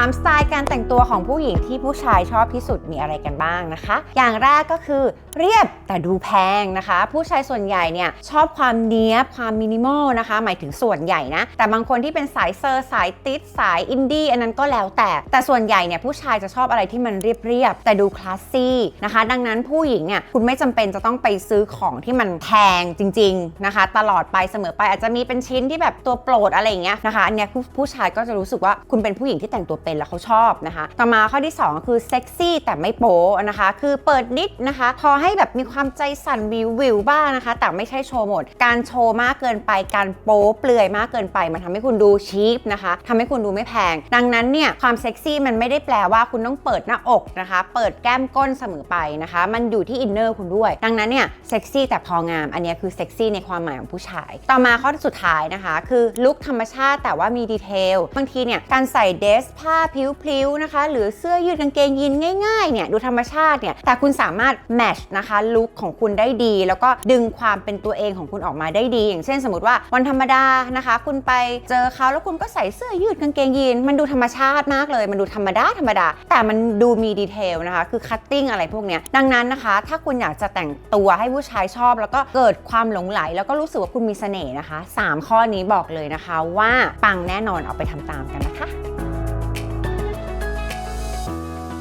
3 สไตล์การแต่งตัวของผู้หญิงที่ผู้ชายชอบที่สุดมีอะไรกันบ้างนะคะ อย่างแรกก็คือเรียบแต่ดูแพงนะคะ ผู้ชายส่วนใหญ่เนี่ยชอบความเนี้ยบความมินิมอลนะคะ หมายถึงส่วนใหญ่นะ แต่บางคนที่เป็นสายเซอร์สายติดสายอินดี้อันนั้นก็แล้วแต่ แต่ส่วนใหญ่เนี่ยผู้ชายจะชอบอะไรที่มันเรียบๆแต่ดูคลาสซี่นะคะ ดังนั้นผู้หญิงเนี่ยคุณไม่จำเป็นจะต้องไปซื้อของที่มันแพงจริง ๆนะคะ ตลอดไปเสมอไปอาจจะมีเป็นชิ้นที่แบบตัวโปรดอะไรอย่างเงี้ยนะคะอันเนี้ยผู้ผู้ชายก็จะรู้สึกว่าคุณเป็นผู้หญิงที่แต่งตัวเป็นแล้วเขาชอบนะคะ ต่อมาข้อที่ 2 คือเซ็กซี่แต่ไม่โป๊นะคะ คือเปิดนิดนะคะ พอให้แบบมีความใจสั่นวิววิวบ้างนะคะ แต่ไม่ใช่โชว์หมด การโชว์มากเกินไปการโป๊เปลือยมากเกินไป มันทำให้คุณดูชีพนะคะทำให้คุณดูไม่แพง ดังนั้นเนี่ยความเซ็กซี่มันไม่ได้แปลว่าคุณต้องเปิดหน้าอกนะคะ เปิดแก้มก้นเสมอไปนะคะ มันอยู่ที่อินเนอร์คุณด้วย ดังนั้นเนี่ยเซ็กซี่แต่พองาม อันนี้คือเซ็กซี่ในความหมายของผู้ชาย ต่อมาข้อสุดท้ายนะคะ คือลุคธรรมชาติแต่ว่ามีดีเทลบางทีเนี่ยการใส่เดรสผ้าพลิ้วๆนะคะ หรือเสื้อยืดกางเกงยีนง่ายๆเนี่ยดูธรรมชาติเนี่ยแต่คุณสามารถแมชนะคะลุคของคุณได้ดี แล้วก็ดึงความเป็นตัวเองของคุณออกมาได้ดี อย่างเช่นสมมติว่าวันธรรมดานะคะ คุณไปเจอเขาแล้วคุณก็ใส่เสื้อยืดกางเกงยีนมันดูธรรมชาติมากเลย มันดูธรรมดาธรรมดา แต่มันดูมีดีเทลนะคะคือคัตติ้งอะไรพวกเนี้ยดังนั้นนะคะ ถ้าคุณอยากจะแต่งตัวให้ผู้ชายชอบ แล้วก็เกิดความหลงไหล แล้วก็รู้สึกว่าคุณมีเสน่ห์นะคะสามข้อนี้บอกเลยนะคะว่าปังแน่นอนเอาไปทำตามกันนะคะ